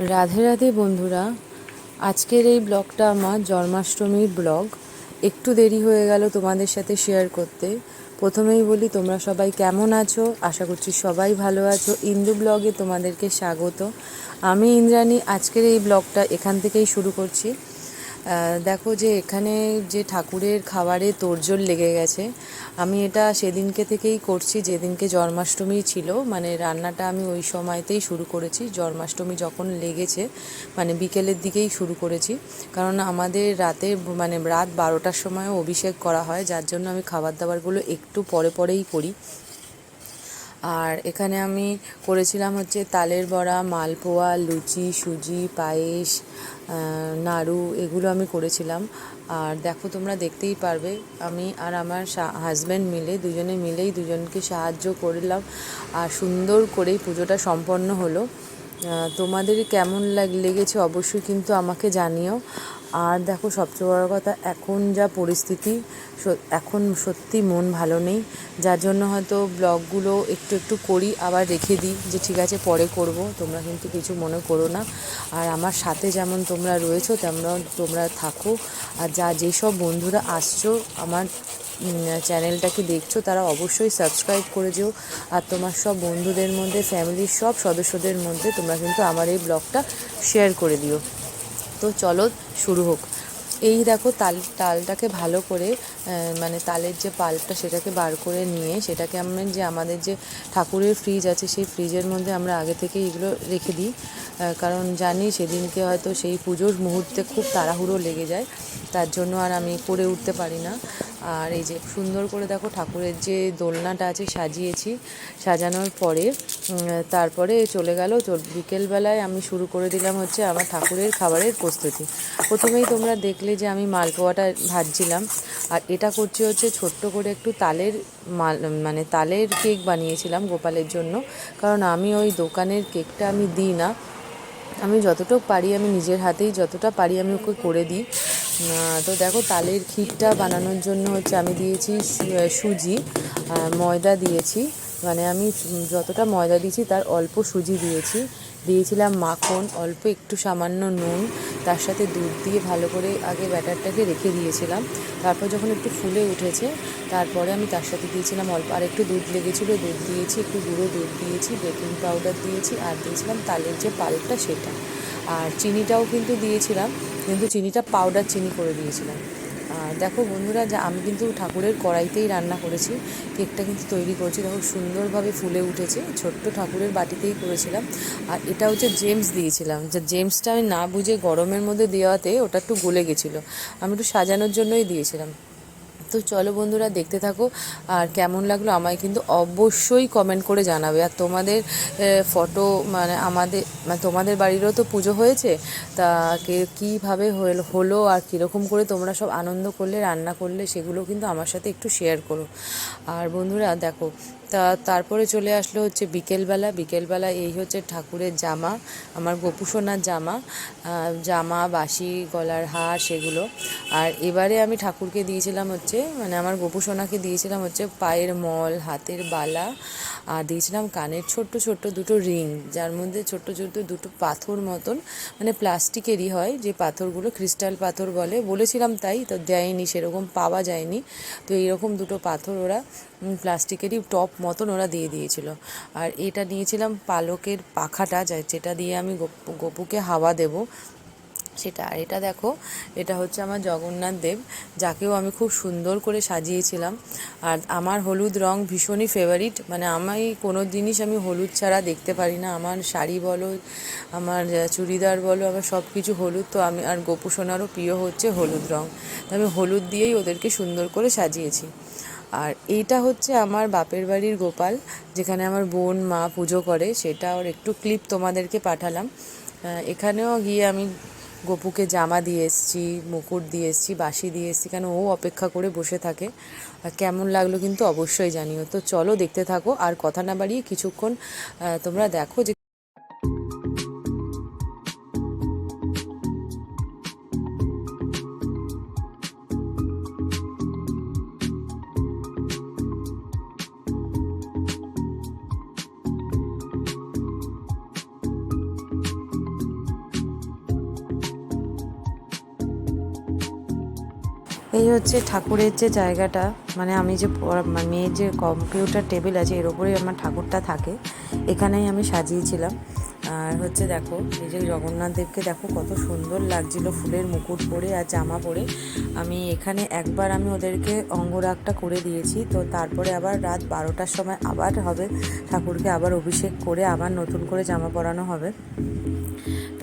রাধে রাধে বন্ধুরা, আজকের এই ব্লগটা আমার জন্মাষ্টমীর ব্লগ। একটু দেরি হয়ে গেল তোমাদের সাথে শেয়ার করতে। প্রথমেই বলি, তোমরা সবাই কেমন আছো? আশা করছি সবাই ভালো আছো। ইন্দু ব্লগে তোমাদেরকে স্বাগত। আমি ইন্দ্রাণী, আজকের এই ব্লগটা এখান থেকেই শুরু করছি। দেখো যে এখানে যে ঠাকুরের খাবারে তোড়জোড় লেগে গেছে, আমি এটা সেদিনকে থেকেই করছি, যেদিনকে জন্মাষ্টমী ছিল মানে রান্নাটা আমি ওই সময়তেই শুরু করেছি, জন্মাষ্টমী যখন লেগেছে মানে বিকেলের দিকেই শুরু করেছি, কারণ আমাদের রাতে মানে রাত বারোটার সময় অভিষেক করা হয়, যার জন্য আমি খাবার দাবারগুলো একটু পরে পরেই করি। আর এখানে আমি করেছিলাম হচ্ছে তালের বড়া, মালপোয়া, লুচি, সুজি, পায়েস নাড়ু এগুলো আমি করেছিলাম। আর দেখো তোমরা দেখতেই পারবে, আমি আর আমার হাজব্যান্ড মিলে, দুজনে মিলেই দুজনকে সাহায্য করলাম আর সুন্দর করেই পুজোটা সম্পন্ন হলো। তোমাদের কেমন লাগ- লেগেছে অবশ্যই কিন্তু আমাকে জানিও। আর দেখো, সবচেয়ে বড় কথা, এখন যা পরিস্থিতি এখন সত্যি মন ভালো নেই। যার জন্য হয়তো ব্লগগুলো একটু একটু করি, আবার রেখে দিই যে ঠিক আছে, পরে করব। তোমরা কিন্তু কিছু মনে করো না। আর আমার সাথে যেমন তোমরা রয়েছো তেমন তোমরা থাকো। আর যা যেসব বন্ধুরা আসছো, আমার চ্যানেলটাকে দেখছ, তারা অবশ্যই সাবস্ক্রাইব করে যেও। আর তোমার সব বন্ধুদের মধ্যে, ফ্যামিলির সব সদস্যদের মধ্যে তোমরা কিন্তু আমার এই ব্লগটা শেয়ার করে দিও। তো চলো শুরু হোক। এই দেখো তাল, তালটাকে ভালো করে মানে তালের যে পাল্পটা সেটাকে বার করে নিয়ে সেটাকে আমরা যে আমাদের যে ঠাকুরের ফ্রিজ আছে সেই ফ্রিজের মধ্যে আমরা আগে থেকে এগুলো রেখে দিই। কারণ জানি সেদিনকে হয়তো সেই পুজোর মুহূর্তে খুব তাড়াহুড়ো লেগে যায়, তার জন্য আর আমি করে উঠতে পারি না। আর এই যে সুন্দর করে দেখো ঠাকুরের যে দোলনাটা আছে সাজিয়েছি, সাজানোর পরে তারপরে চলে গেল। বিকেলবেলায় আমি শুরু করে দিলাম হচ্ছে আমার ঠাকুরের খাবারের প্রস্তুতি। প্রথমেই তোমরা দেখলে যে আমি মালপোয়াটা ভাজছিলাম। আর এটা করছি হচ্ছে ছোট্ট করে একটু তালের মাল মানে তালের কেক বানিয়েছিলাম গোপালের জন্য। কারণ আমি ওই দোকানের কেকটা আমি দিই না। আমি যতটুকু পারি আমি নিজের হাতেই যতটা পারি আমি ওকে করে দিই। তো দেখো তালের ক্ষীরটা বানানোর জন্য হচ্ছে আমি দিয়েছি সুজি ময়দা দিয়েছি। মানে আমি যতটা ময়দা দিয়েছি তার অল্প সুজি দিয়েছি। দিয়েছিলাম মাখন, অল্প একটু সামান্য নুন, তার সাথে দুধ দিয়ে ভালো করে আগে ব্যাটারটাকে রেখে দিয়েছিলাম। তারপর যখন একটু ফুলে উঠেছে, তারপরে আমি তার সাথে দিয়েছিলাম অল্প আর একটু দুধ লেগেছিলো, দুধ দিয়েছি, একটু গুঁড়ো দুধ দিয়েছি, বেকিং পাউডার দিয়েছি আর দিয়েছিলাম তালের যে পাল্পটা সেটা। আর চিনিটাও কিন্তু দিয়েছিলাম, কিন্তু চিনিটা পাউডার চিনি করে দিয়েছিলাম। দেখো বন্ধুরা, যে আমি কিন্তু ঠাকুরের কড়াইতেই রান্না করেছি, কেকটা কিন্তু তৈরি করেছি। দেখো সুন্দরভাবে ফুলে উঠেছে, ছোট্ট ঠাকুরের বাটিতেই করেছিলাম। আর এটা হচ্ছে জেমস দিয়েছিলাম। যে জেমসটা আমি না বুঝে গরমের মধ্যে দেওয়াতে ওটা একটু গলে গেছিল। আমি একটু সাজানোর জন্যই দিয়েছিলাম। তো চলো বন্ধুরা, দেখতে থাকো। আর কেমন লাগল আমায় কিন্তু অবশ্যই কমেন্ট করে জানাবে। আর তোমাদের ফটো মানে আমাদের মানে তোমাদের বাড়িরও তো পুজো হয়েছে, তা কীভাবে হলো আর কীরকম করে তোমরা সব আনন্দ করলে, রান্না করলে, সেগুলো কিন্তু আমার সাথে একটু শেয়ার করো। আর বন্ধুরা, দেখো তা তারপরে চলে আসলো হচ্ছে বিকেলবেলা। বিকেলবেলা এই হচ্ছে ঠাকুরের জামা, আমার গোপুসোনার জামা জামা বাসি গলার হার সেগুলো। আর এবারে আমি ঠাকুরকে দিয়েছিলাম হচ্ছে মানে আমার গোপুসোনাকে দিয়েছিলাম হচ্ছে পায়ের মল, হাতের বালা, আর দিয়েছিলাম কানের ছোট্ট ছোট্ট দুটো রিং, যার মধ্যে ছোট্ট ছোট্ট দুটো পাথর মতন মানে প্লাস্টিকেরই হয়, যে পাথরগুলো ক্রিস্টাল পাথর বলে। বলেছিলাম তাই, তো দেয়নি, সেরকম পাওয়া যায়নি। তো এইরকম দুটো পাথর ওরা প্লাস্টিকেরই টপ মতন ওরা দিয়ে দিয়েছিল। আর এটা নিয়েছিলাম পালকের পাখাটা যেটা দিয়ে আমি গপ- গপুকে হাওয়া দেব, সেটা। আর এটা দেখো, এটা হচ্ছে আমার জগন্নাথ দেব, যাকেও আমি খুব সুন্দর করে সাজিয়েছিলাম। আর আমার হলুদ রং ভীষণই ফেভারিট মানে আমি কোনো জিনিস আমি হলুদ ছাড়া দেখতে পারি না। আমার শাড়ি বলো, আমার চুড়িদার বলো, আমার সব কিছু হলুদ। তো আমি, আর গোপু সোনারও প্রিয় হচ্ছে হলুদ রং। আমি হলুদ দিয়েই ওদেরকে সুন্দর করে সাজিয়েছি। আর এইটা হচ্ছে আমার বাপের বাড়ির গোপাল, যেখানে আমার বোন, মা পুজো করে। সেটা ওর একটু ক্লিপ তোমাদেরকে পাঠালাম। এখানেও গিয়ে আমি গপুকে জামা দিয়ে এসেছি, মুকুট দিয়ে এসেছি বাসি দিয়ে এসেছি, কেন ও অপেক্ষা করে বসে থাকে। কেমন লাগল কিন্তু অবশ্যই জানিও। তো চলো দেখতে থাকো, আর কথা না বাড়িয়ে কিছুক্ষণ তোমরা দেখো যে হচ্ছে ঠাকুরের যে জায়গাটা মানে আমি যে মানে মেয়ের যে কম্পিউটার টেবিল আছে, এর ওপরেই আমার ঠাকুরটা থাকে। এখানেই আমি সাজিয়েছিলাম। আর হচ্ছে দেখো, এই যে জগন্নাথ দেবকে দেখো কত সুন্দর লাগছিল ফুলের মুকুট পরে আর জামা পরে। আমি এখানে একবার আমি ওদেরকে অঙ্গরাগটা করে দিয়েছি, তো তারপরে আবার রাত বারোটার সময় আবার হবে। ঠাকুরকে আবার অভিষেক করে আবার নতুন করে জামা পরানো হবে।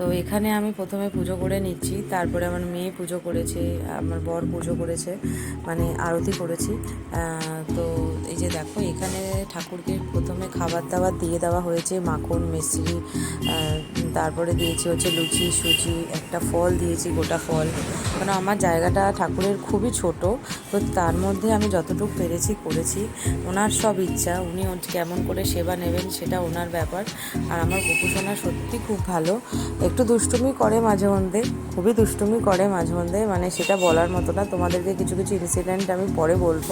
তো এখানে আমি প্রথমে পুজো করে নিচ্ছি, তারপরে আমার মেয়ে পুজো করেছে, আমার বর পুজো করেছে মানে আরতি করেছি। তো এই যে দেখো, এখানে ঠাকুরকে প্রথমে খাবার দাবার দিয়ে দেওয়া হয়েছে, মাখন মিশ্রি তারপরে দিয়েছি হচ্ছে লুচি সুচি একটা ফল দিয়েছি, গোটা ফল। কারণ আমার জায়গাটা ঠাকুরের খুবই ছোট, তো তার মধ্যে আমি যতটুকু পেরেছি করেছি। ওনার সব ইচ্ছা, উনি কেমন করে সেবা নেবেন সেটা ওনার ব্যাপার। আর আমার গোপুসোনা সত্যি খুব ভালো একটু দুষ্টুমি করে মাঝে মধ্যে, খুবই দুষ্টুমি করে মাঝে মধ্যে মানে সেটা বলার মতো না। তোমাদেরকে কিছু কিছু ইনসিডেন্ট আমি পরে বলব।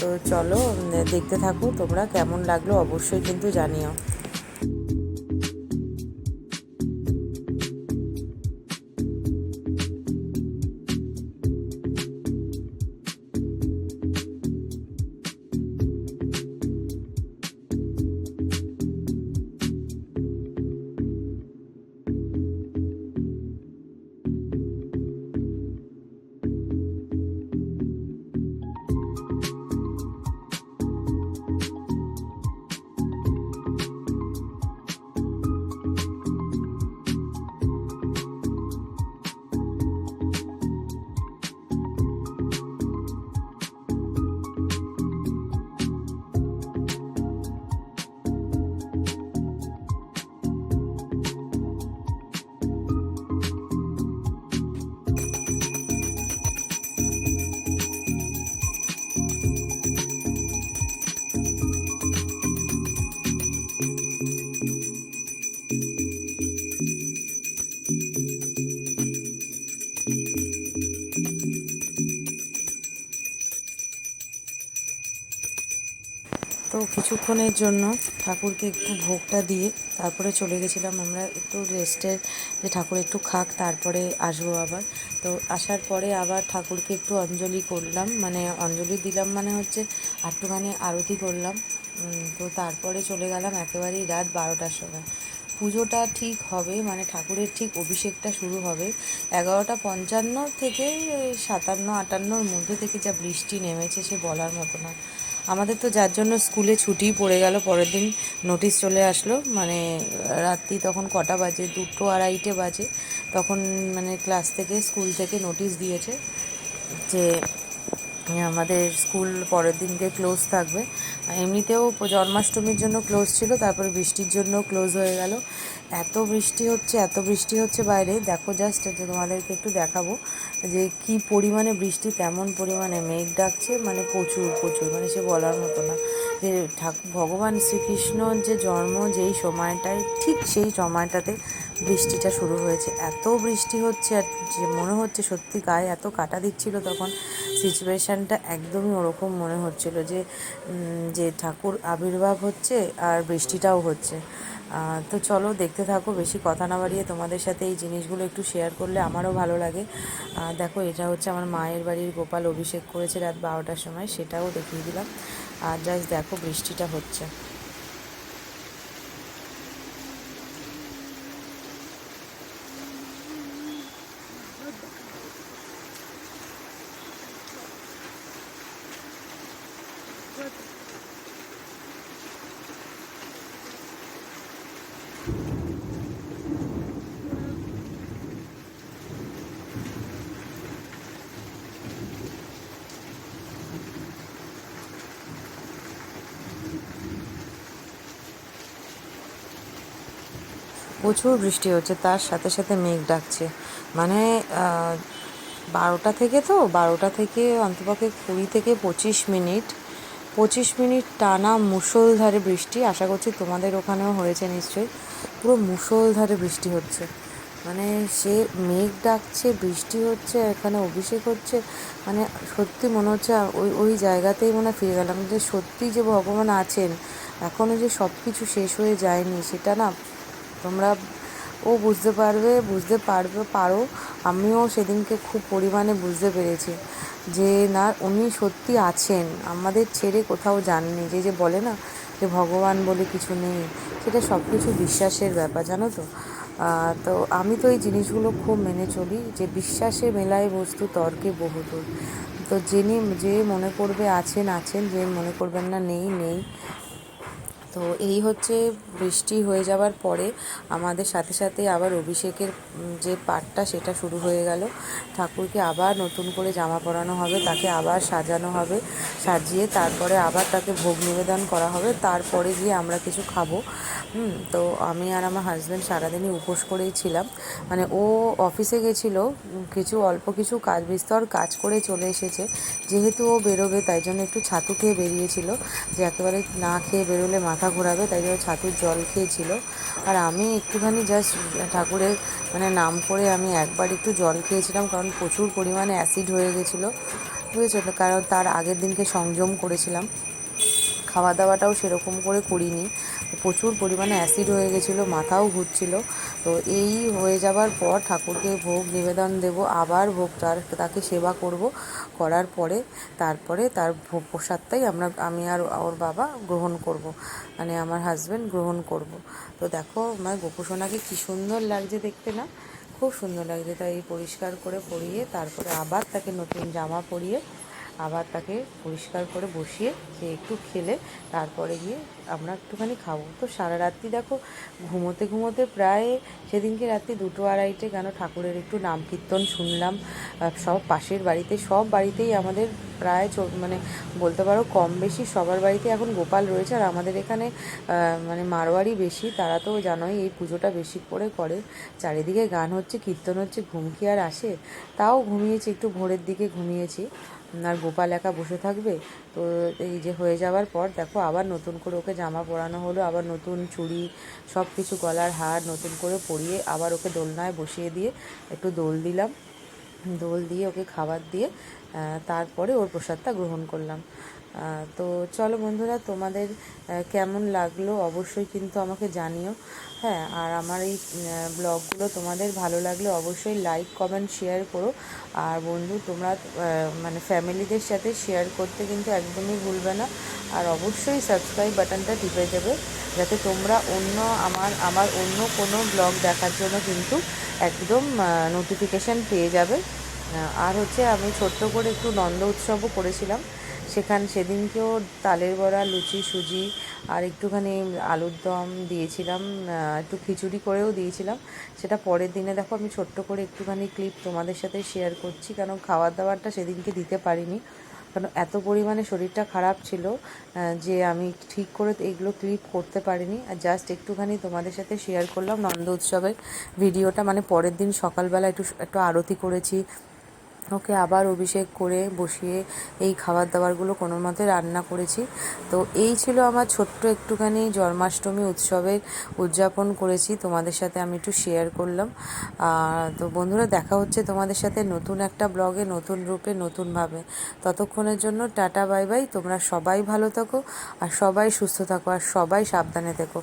তো চলো দেখতে থাকো, তোমরা কেমন লাগল অবশ্যই কিন্তু জানিও। কিছুক্ষণের জন্য ঠাকুরকে একটু ভোগটা দিয়ে তারপরে চলে গেছিলাম আমরা একটু রেস্টের যে ঠাকুর একটু খাক, তারপরে আসব আবার। তো আসার পরে আবার ঠাকুরকে একটু অঞ্জলি করলাম মানে অঞ্জলি দিলাম মানে হচ্ছে একটুখানি আরতি করলাম। তো তারপরে চলে গেলাম একেবারেই রাত বারোটার সময়। পুজোটা ঠিক হবে মানে ঠাকুরের ঠিক অভিষেকটা শুরু হবে এগারোটা পঞ্চান্ন থেকে সাতান্ন আটান্নর মধ্যে থেকে যা বৃষ্টি নেমেছে সে বলার মতো না। আমাদের তো যার জন্য স্কুলে ছুটি পড়ে গেল, পরের দিন নোটিশ চলে আসলো। মানে রাত্রি তখন কটা বাজে? দুটো আড়াইটে বাজে। তখন মানে ক্লাস থেকে স্কুল থেকে নোটিশ দিয়েছে যে আমাদের স্কুল পরের দিনকে ক্লোজ থাকবে। এমনিতেও জন্মাষ্টমীর জন্য ক্লোজ ছিল, তারপরে বৃষ্টির জন্য ক্লোজ হয়ে গেল। এত বৃষ্টি হচ্ছে, এত বৃষ্টি হচ্ছে বাইরে। দেখো জাস্ট তোমাদেরকে একটু দেখাবো যে কি পরিমাণে বৃষ্টি, কেমন পরিমাণে মেঘ ডাকছে মানে প্রচুর প্রচুর মানে সে বলার মতো না। যে ঠাকুর ভগবান শ্রীকৃষ্ণ যে জন্ম, যেই সময়টায়, ঠিক সেই সময়টাতে বৃষ্টিটা শুরু হয়েছে। এত বৃষ্টি হচ্ছে, আর যে মনে হচ্ছে সত্যি গায়ে এত কাটা দিচ্ছিল তখন সিচুয়েশানটা একদমই ওরকম মনে হচ্ছিল যে যে ঠাকুর আবির্ভাব হচ্ছে আর বৃষ্টিটাও হচ্ছে। তো চলো দেখতে থাকো, বেশি কথা না বাড়িয়ে তোমাদের সাথে এই জিনিসগুলো একটু শেয়ার করলে আমারও ভালো লাগে। দেখো, এটা হচ্ছে আমার মায়ের বাড়ির গোপাল অভিষেক করেছে রাত বারোটার সময়, সেটাও দেখিয়ে দিলাম। আর জাস্ট দেখো বৃষ্টিটা হচ্ছে। প্রচুর বৃষ্টি হচ্ছে, তার সাথে সাথে মেঘ ডাকছে। মানে বারোটা থেকে তো, বারোটা থেকে অন্তপক্ষে কুড়ি থেকে পঁচিশ মিনিট পঁচিশ মিনিট টানা মুষলধারে বৃষ্টি, আশা করছি তোমাদের ওখানেও হয়েছে নিশ্চয়ই, পুরো মুষলধারে বৃষ্টি হচ্ছে। মানে সে মেঘ ডাকছে, বৃষ্টি হচ্ছে, এখানে অভিষেক হচ্ছে মানে সত্যি মনে হচ্ছে ওই ওই জায়গাতেই মনে ফিরে গেলাম। যে সত্যি যে ভগবান আছেন এখনও যে সব কিছু শেষ হয়ে যায়নি, সেটা না তোমরা ও বুঝতে পারবে বুঝতে পারবে, পারো। আমিও সেদিনকে খুব পরিমাণে বুঝতে পেরেছি যে, না, উনি সত্যি আছেন। আমাদের ছেড়ে কোথাও যাননি। যে যে বলে না যে, ভগবান বলে কিছু নেই, সেটা সব কিছু বিশ্বাসের ব্যাপার, জানো তো? তো আমি তো এই জিনিসগুলো খুব মেনে চলি যে বিশ্বাসে মেলায় বস্তু তর্কে বহুদূর। তো যিনি, যে মনে করবে আছেন আছেন, যে মনে করবেন না, নেই নেই তো এই হচ্ছে বৃষ্টি হয়ে যাওয়ার পরে আমাদের সাথে সাথে আবার অভিষেকের যে পাঠটা সেটা শুরু হয়ে গেল। ঠাকুরকে আবার নতুন করে জামা পরানো হবে তাকে আবার সাজানো হবে সাজিয়ে তারপরে আবার তাকে ভোগ নিবেদন করা হবে। তারপরে গিয়ে আমরা কিছু খাব। হুম, তো আমি আর আমার হাজব্যান্ড সারাদিনই উপোস করেই ছিলাম। মানে ও অফিসে গেছিল কিছু অল্প কিছু কাজ বিস্তর কাজ করে চলে এসেছে। যেহেতু ও বেরোবে তাই জন্য একটু ছাতু খেয়ে বেরিয়েছিল। যে একেবারে না খেয়ে বেরোলে মাথা ঘোরাবে, তাই জন্য ছাতুর জল খেয়েছিল। আর আমি একটুখানি জাস্ট ঠাকুরের মানে নাম করে আমি একবার একটু জল খেয়েছিলাম, কারণ প্রচুর পরিমাণে অ্যাসিড হয়ে গেছিল, বুঝেছ? কারণ তার আগের দিনকে সংযম করেছিলাম। খাওয়া দাওয়াটাও সেরকম করে করিনি। প্রচুর পরিমাণে অ্যাসিড হয়ে গেছিল, মাথাও ঘুরছিল। তো এই হয়ে যাবার পর ঠাকুরকে ভোগ নিবেদন দেব, আবার ভোগ তার, তাকে সেবা করব। করার পরে তারপরে তার ভোগ প্রসাদটাই আমরা, আমি আর ওর বাবা গ্রহণ করব। মানে আমার হাজব্যান্ড গ্রহণ করব। তো দেখো, আমার গোপুসোনাকে কী সুন্দর লাগছে দেখতে না? খুব সুন্দর লাগছে, তাই পরিষ্কার করে পরিয়ে তারপরে আবার তাকে নতুন জামা পরিয়ে আবার তাকে পরিষ্কার করে বসিয়ে সে একটু খেলে, তারপরে গিয়ে আমরা একটুখানি খাব। তো সারা রাত্রি দেখো, ঘুমোতে ঘুমোতে প্রায় সেদিনকে রাত্রি দুটো আড়াইটে কেন ঠাকুরের একটু নাম কীর্তন শুনলাম। সব পাশের বাড়িতে, সব বাড়িতেই আমাদের প্রায় মানে বলতে পারো কম বেশি সবার বাড়িতে এখন গোপাল রয়েছে আর আমাদের এখানে মানে মারোয়ারি বেশি, তারা তো জানোই এই পুজোটা বেশি করে করে। চারিদিকে গান হচ্ছে, কীর্তন হচ্ছে, ঘুম কি আর আসে? তাও ঘুমিয়েছি, একটু ভোরের দিকে ঘুমিয়েছি। আর গোপাল একা বসে থাকবে? তো এই যে হয়ে যাওয়ার পর দেখো আবার নতুন করে ওকে জামা পরানো হলো, আবার নতুন চুড়ি সব কিছু গলার হার নতুন করে পরিয়ে আবার ওকে দোলনায় বসিয়ে দিয়ে একটু দোল দিলাম। দোল দিয়ে ওকে খাবার দিয়ে তারপরে ওর প্রসাদটা গ্রহণ করলাম। তো চলো বন্ধুরা, তোমাদের কেমন লাগল অবশ্যই কিন্তু আমাকে জানিও। হ্যাঁ আর আমার এই ব্লগগুলো তোমাদের ভালো লাগলে অবশ্যই লাইক কমেন্ট শেয়ার করো। আর বন্ধু, তোমরা মানে ফ্যামিলিদের সাথে শেয়ার করতে কিন্তু একদমই ভুলবে না। আর অবশ্যই সাবস্ক্রাইব বাটনটা টিপে দেবে, যাতে তোমরা অন্য আমার আমার অন্য কোনো ব্লগ দেখার জন্য কিন্তু একদম নোটিফিকেশান পেয়ে যাবে। আর হচ্ছে আমি ছোট্ট করে একটু নন্দ উৎসবও করেছিলাম। সেখান সেদিনকেও তালের বড়া, লুচি, সুজি আর একটুখানি আলুর দম দিয়েছিলাম একটু খিচুড়ি করেও দিয়েছিলাম। সেটা পরের দিনে দেখো আমি ছোট্ট করে একটুখানি ক্লিপ তোমাদের সাথে শেয়ার করছি, কারণ খাবার দাবারটা সেদিনকে দিতে পারিনি। কারণ এত পরিমাণে শরীরটা খারাপ ছিল যে আমি ঠিক করে এগুলো ক্লিপ করতে পারিনি। আর জাস্ট একটুখানি তোমাদের সাথে শেয়ার করলাম নন্দ উৎসবের ভিডিওটা মানে পরের দিন সকালবেলা একটু একটু আরতি করেছি ওকে আবার অভিষেক করে বসিয়ে এই খাবার দাবারগুলো কোনো মতে রান্না করেছি। তো এই ছিল আমার ছোট্ট একটুখানি জন্মাষ্টমী উৎসবের উদযাপন করেছি। তোমাদের সাথে আমি একটু শেয়ার করলাম। তো বন্ধুরা, দেখা হচ্ছে তোমাদের সাথে নতুন একটা ব্লগে, নতুন রূপে, নতুনভাবে। ততক্ষণের জন্য টাটা, বাই বাই। তোমরা সবাই ভালো থাকো আর সবাই সুস্থ থাকো আর সবাই সাবধানে থেকো।